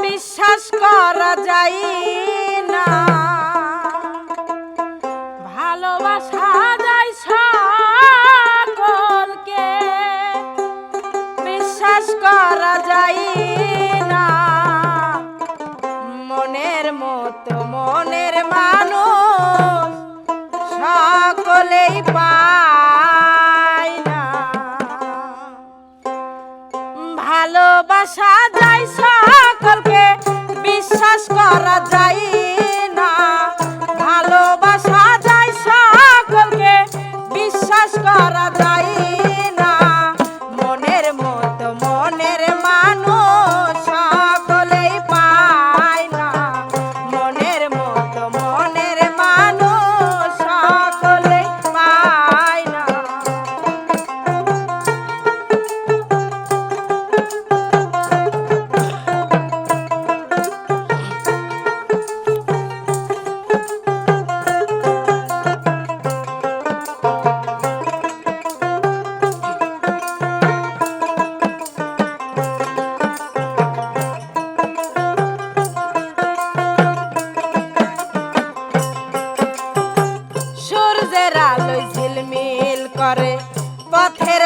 বিশ্বাস করা যাই না। ভালোবাসা করা না। মনের মতো মনের মানুষ সকলেই পা আসা যাই সকলকে বিশ্বাস করা যায়। জেরা আলোয় মিল করে। পথের